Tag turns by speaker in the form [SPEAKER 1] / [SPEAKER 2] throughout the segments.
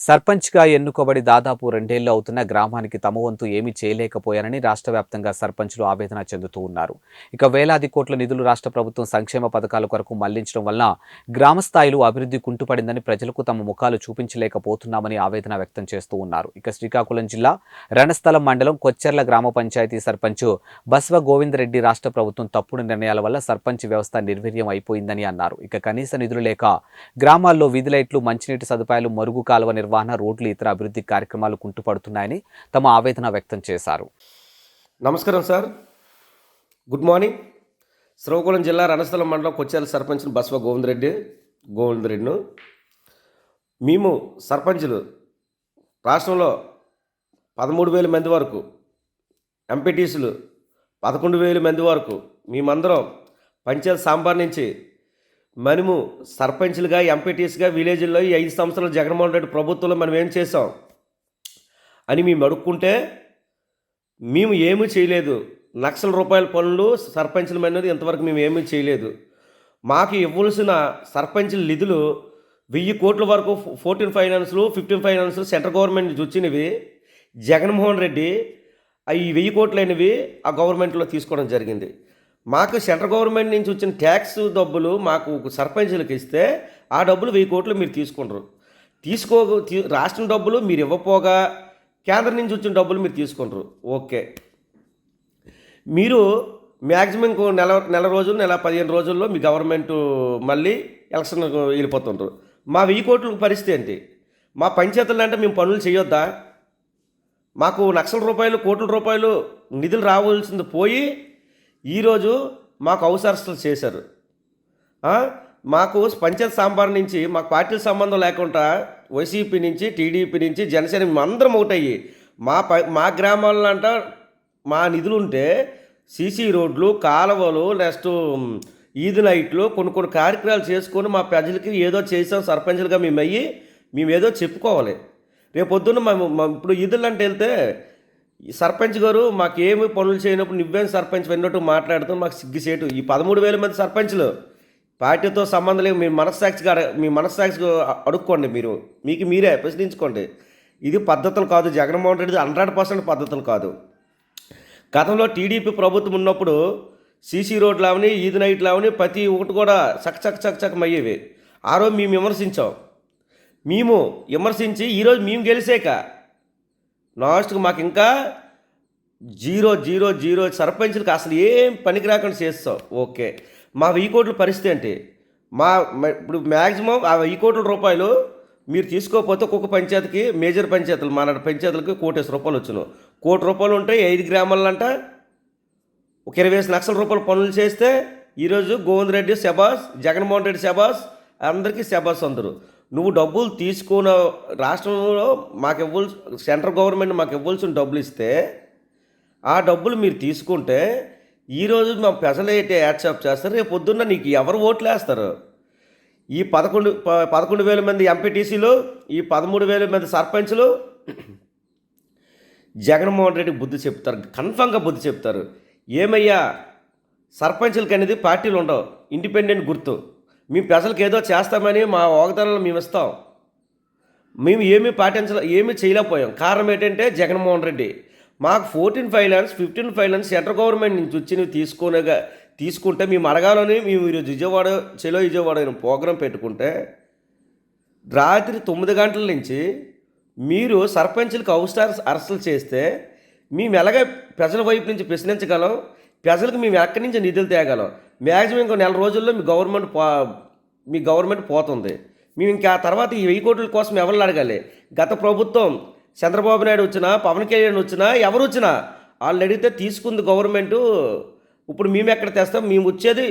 [SPEAKER 1] సర్పంచ్గా ఎన్నుకోబడి దాదాపు రెండేళ్ళు అవుతున్న గ్రామానికి తమ వంతు ఏమీ చేయలేకపోయారని రాష్ట్ర వ్యాప్తంగా సర్పంచ్లు ఆవేదన చెందుతూ ఉన్నారు. ఇక వేలాది కోట్ల నిధులు రాష్ట్ర ప్రభుత్వం సంక్షేమ పథకాల కొరకు మళ్ళించడం వలన గ్రామ స్థాయిలో అభివృద్ధి కుంటుపడిందని ప్రజలకు తమ ముఖాలు చూపించలేకపోతున్నామని ఆవేదన వ్యక్తం చేస్తూ ఉన్నారు. ఇక శ్రీకాకుళం జిల్లా రణస్థలం మండలం కొచ్చెర్ల గ్రామ పంచాయతీ సర్పంచ్ బస్వ గోవిందరెడ్డి రాష్ట్ర ప్రభుత్వం తప్పుడు నిర్ణయాల వల్ల సర్పంచ్ వ్యవస్థ నిర్వీర్యం అయిపోయిందని అన్నారు. ఇక కనీస నిధులు లేక గ్రామాల్లో వీధి లైట్లు మంచినీటి సదుపాయాలు మరుగు కాలువ నిర్వహణ రోడ్లు ఇతర అభివృద్ధి కార్యక్రమాలు కుంటుపడుతున్నాయని తమ ఆవేదన వ్యక్తం చేశారు.
[SPEAKER 2] నమస్కారం సార్. Good morning. శ్రీకాకుళం జిల్లా రణస్థలం మండలం కొచ్చేల సర్పంచ్ బస్వ గోవిందరెడ్డి గోవిందరెడ్డిను. మేము సర్పంచులు రాష్ట్రంలో పదమూడు వేల మంది వరకు ఎంపీటీసీలు పదకొండు వేల మంది వరకు మేమందరం పంచాయత్ సాంబార్ నుంచి మనము సర్పంచ్లుగా ఎంపీటీస్గా విలేజ్లో ఈ ఐదు సంవత్సరాలు జగన్మోహన్ రెడ్డి ప్రభుత్వంలో మనం ఏం చేసాం అని మేము అడుక్కుంటే మేము ఏమీ చేయలేదు. లక్షల రూపాయల పనులు సర్పంచుల అనేది ఇంతవరకు మేము ఏమీ చేయలేదు. మాకు ఇవ్వాల్సిన సర్పంచుల నిధులు వెయ్యి కోట్ల వరకు ఫోర్టీన్ ఫైనాన్స్లు ఫిఫ్టీన్ ఫైనాన్స్లు సెంట్రల్ గవర్నమెంట్ నుంచి వచ్చినవి జగన్మోహన్ రెడ్డి ఈ వెయ్యి కోట్లైనవి ఆ గవర్నమెంట్లో తీసుకోవడం జరిగింది. మాకు సెంట్రల్ గవర్నమెంట్ నుంచి వచ్చిన ట్యాక్స్ డబ్బులు మాకు సర్పంచులకు ఇస్తే ఆ డబ్బులు వెయ్యి కోట్లు మీరు తీసుకుంటారు. తీసుకో తీ- రాష్ట్రం డబ్బులు మీరు ఇవ్వపోగా కేంద్రం నుంచి వచ్చిన డబ్బులు మీరు తీసుకుంటారు. ఓకే. మీరు మ్యాక్సిమం ఇంకో నెల నెల రోజులు నెల పదిహేను రోజుల్లో మీ గవర్నమెంట్ మళ్ళీ ఎలక్షన్ వెళ్ళిపోతుంటారు. మా వెయ్యి కోట్ల పరిస్థితి ఏంటి? మా పంచాయతీలు అంటే మేము పనులు చేయొద్దా? మాకు లక్షల రూపాయలు కోట్ల రూపాయలు నిధులు రావాల్సింది పోయి ఈరోజు మాకు అవసరస్తులు చేశారు. మాకు పంచాయత్ సాంబార్ నుంచి మాకు పార్టీల సంబంధం లేకుండా వైసీపీ నుంచి టీడీపీ నుంచి జనసేన అందరం ఒకటయ్యి. మా ప మా గ్రామాల్లో అంట మా నిధులు ఉంటే సీసీ రోడ్లు కాలువలు నెక్స్ట్ ఈద్ నైట్లు కొన్ని కొన్ని కార్యక్రమాలు చేసుకొని మా ప్రజలకి ఏదో చేసాం సర్పంచులుగా మేము అయ్యి మేము ఏదో చెప్పుకోవాలి. రేపు పొద్దున్న మేము ఇప్పుడు ఈదులు అంటే వెళ్తే సర్పంచ్ గారు మాకేమి పనులు చేయనప్పుడు నువ్వేం సర్పంచ్ విన్నట్టు మాట్లాడుతూ మాకు సిగ్గుసేటు ఈ పదమూడు వేల మంది సర్పంచ్లు పార్టీతో సంబంధం లేదు మీ మనస్సాక్షిగా మీ మనస్సాక్షిగా అడుక్కోండి మీరు. మీకు మీరే ప్రశ్నించుకోండి. ఇది పద్ధతులు కాదు. జగన్మోహన్ రెడ్డి హండ్రెడ్ పర్సెంట్ పద్ధతులు కాదు. గతంలో టీడీపీ ప్రభుత్వం ఉన్నప్పుడు సీసీ రోడ్లు అవని ఈద్ నైట్లు అవని ప్రతి ఒక్కటి కూడా చక్ చక్ చక్ చక్ అయ్యేవి ఆ రోజు మేము విమర్శించాం. మేము విమర్శించి ఈరోజు మేము గెలిచాక లాస్ట్కి మాకు ఇంకా జీరో జీరో జీరో సర్పంచులకు అసలు ఏం పనికి రాకుండా చేస్తాం. ఓకే. మా వెయ్యి కోట్ల పరిస్థితి ఏంటి? మా ఇప్పుడు మ్యాక్సిమం ఆ వెయ్యి కోట్ల రూపాయలు మీరు తీసుకోకపోతే ఒక్కొక్క పంచాయతీకి మేజర్ పంచాయతీలు మన పంచాయతీలకి కోటేసి రూపాయలు వచ్చును. కోటి రూపాయలు ఉంటాయి ఐదు గ్రామాలంట. ఒక ఇరవై ఐదు లక్షల రూపాయలు పనులు చేస్తే ఈరోజు గోవింద్ రెడ్డి శబాస్ జగన్మోహన్ రెడ్డి శబాస్ అందరికీ శబాస్ అందరు. నువ్వు డబ్బులు తీసుకున్న రాష్ట్రంలో మాకు ఇవ్వాల్సి సెంట్రల్ గవర్నమెంట్ మాకు ఇవ్వాల్సిన డబ్బులు ఇస్తే ఆ డబ్బులు మీరు తీసుకుంటే ఈరోజు మా పెసలు అయితే యాడ్సాప్ చేస్తారు రేపు పొద్దున్న నీకు ఎవరు ఓట్లు వేస్తారు? ఈ పదకొండు ప- పదకొండు వేల మంది ఎంపీటీసీలు ఈ పదమూడు వేల మంది సర్పంచ్లు జగన్మోహన్ రెడ్డి బుద్ధి చెప్తారు కన్ఫామ్గా బుద్ధి చెప్తారు. ఏమయ్యా సర్పంచ్లకి అనేది పార్టీలు ఉండవు ఇండిపెండెంట్ గుర్తు. మేము ప్రజలకు ఏదో చేస్తామని మా వాగ్దానాలు మేము ఇస్తాం. మేము ఏమీ పాటించలే ఏమీ చేయలేకపోయాం. కారణం ఏంటంటే జగన్మోహన్ రెడ్డి. మాకు fourteen finance fifteen finance central government నుంచి వచ్చినవి తీసుకునేగా తీసుకుంటే మేము అడగాలని మేము ఈరోజు విజయవాడ చెలో విజయవాడ ప్రోగ్రాం పెట్టుకుంటే రాత్రి తొమ్మిది గంటల నుంచి మీరు సర్పంచులకు అవసరాలు అరెస్టులు చేస్తే మేము ఎలాగ ప్రజల వైపు నుంచి ప్రశ్నించగలం ప్రజలకు మేము ఎక్కడి నుంచి నిధులు తేగలం మ్యాక్సిమం ఇంకో నెల రోజుల్లో మీ గవర్నమెంట్ పో మీ గవర్నమెంట్ పోతుంది. మేము ఇంకా ఆ తర్వాత ఈ వెయ్యి కోట్ల కోసం ఎవరిని అడగాలి? గత ప్రభుత్వం చంద్రబాబు నాయుడు వచ్చినా పవన్ కళ్యాణ్ వచ్చినా ఎవరు వచ్చినా వాళ్ళు అడిగితే తీసుకుంది గవర్నమెంటు. ఇప్పుడు మేము ఎక్కడ తెస్తాం? మేము వచ్చేది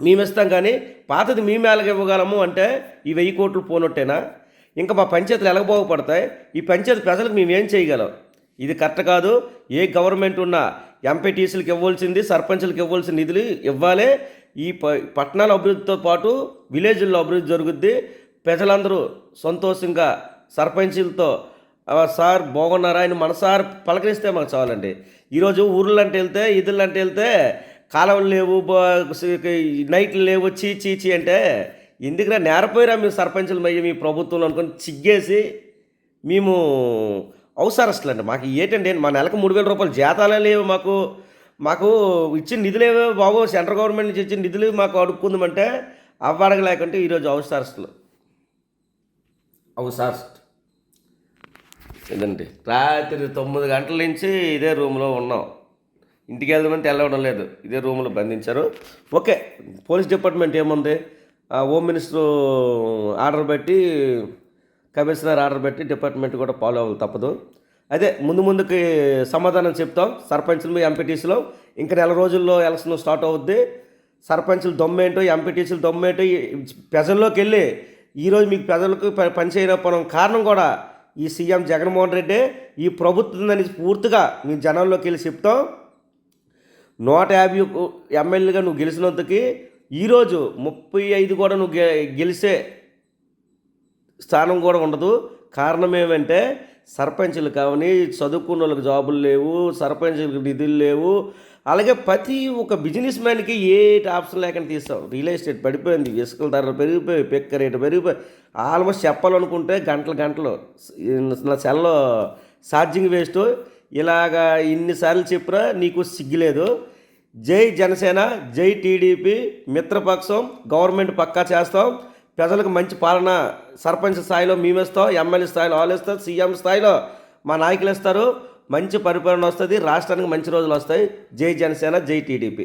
[SPEAKER 2] మేము ఇస్తాం కానీ పాతది మేము ఎలాగ ఇవ్వగలము అంటే ఈ వెయ్యి కోట్లు పోనట్టేనా? ఇంకా మా పంచాయతీలు ఎలాగ బాగుపడతాయి? ఈ పంచాయతీ ప్రజలకు మేము ఏం చేయగలం? ఇది కరెక్ట్ కాదు. ఏ గవర్నమెంట్ ఉన్నా ఎంపీటీసీలకు ఇవ్వాల్సింది సర్పంచ్లకు ఇవ్వాల్సిన నిధులు ఇవ్వాలి. ఈ ప పట్టణాల అభివృద్ధితో పాటు విలేజ్ల్లో అభివృద్ధి జరుగుద్ది. ప్రజలందరూ సంతోషంగా సర్పంచులతో సార్ బాగున్నారా అని మనసారి పలకరిస్తే మాకు చాలండి. ఈరోజు ఊర్లు అంటే వెళ్తే ఇదులు అంటే వెళ్తే కాలువలు లేవు నైట్లు లేవు చీ చీ చీ అంటే ఎందుకురా నేరపోయిరా మీ సర్పంచులు మయ్యి మీ ప్రభుత్వం అనుకుని చిగ్గేసి మేము అవసరం అసలు అండి మాకు ఏంటండి మా నెలకు మూడు వేల రూపాయలు జీతాలే లేవు మాకు. మాకు ఇచ్చిన నిధులేవో బాబు సెంట్రల్ గవర్నమెంట్ నుంచి ఇచ్చిన నిధులు మాకు అడుక్కుందామంటే అవ్వడగలేకుంటే ఈరోజు అవసరస్తులు అవసరస్ట్ హౌస్ ఇదండి రాత్రి తొమ్మిది గంటల నుంచి ఇదే రూమ్లో ఉన్నాం. ఇంటికి వెళ్దామని తెల్లవడం లేదు. ఇదే రూమ్లో బంధించారు. ఓకే పోలీస్ డిపార్ట్మెంట్ ఏముంది? హోమ్ మినిస్టర్ ఆర్డర్ పెట్టి కమిషనర్ ఆర్డర్ పెట్టి డిపార్ట్మెంట్ కూడా ఫాలో అవ్వాలి తప్పదు. అదే ముందు ముందుకి సమాధానం చెప్తాం. సర్పంచులు ఎంపీటీసీలో ఇంకా నెల రోజుల్లో ఎలక్షన్ స్టార్ట్ అవుద్ది. సర్పంచులు దొమ్మేంటో ఎంపీటీసీలు దొమ్మేంటో ఈ ప్రజల్లోకి వెళ్ళి ఈరోజు మీకు ప్రజలకు పనిచేయకపోవడం పని కారణం కూడా ఈ సీఎం జగన్మోహన్ రెడ్డి. ఈ ప్రభుత్వం అనేది పూర్తిగా మీ జనాల్లోకి వెళ్ళి చెప్తాం. నూట యాభై ఎమ్మెల్యేగా నువ్వు గెలిచినందుకు ఈరోజు ముప్పై ఐదు కూడా నువ్వు గె గెలిచే స్థానం కూడా ఉండదు. కారణం ఏమంటే సర్పంచులు కావని చదువుకున్న వాళ్ళకి జాబులు లేవు సర్పంచులకు నిధులు లేవు. అలాగే ప్రతి ఒక బిజినెస్ మ్యాన్కి ఏ ఆప్షన్ లేకుండా తీస్తాం. రియల్ ఎస్టేట్ పడిపోయింది ఇసుకల ధరలు పెరిగిపోయి పెక్క రేటు పెరిగిపోయి ఆల్మోస్ట్ చెప్పాలనుకుంటే గంటలు గంటలు నా సెల్లో ఛార్జింగ్ వేస్ట్. ఇలాగా ఇన్నిసార్లు చెప్పినా నీకు సిగ్గులేదు. జై జనసేన జై టీడీపీ మిత్రపక్షం గవర్నమెంట్ పక్కా చేస్తాం. ప్రజలకు మంచి పాలన సర్పంచ్ స్థాయిలో మేమేస్తాం ఎమ్మెల్యే స్థాయిలో వాళ్ళు ఇస్తారు సీఎం స్థాయిలో మా నాయకులు ఇస్తారు మంచి పరిపాలన వస్తుంది రాష్ట్రానికి మంచి రోజులు వస్తాయి. జై జనసేన జై టీడీపీ.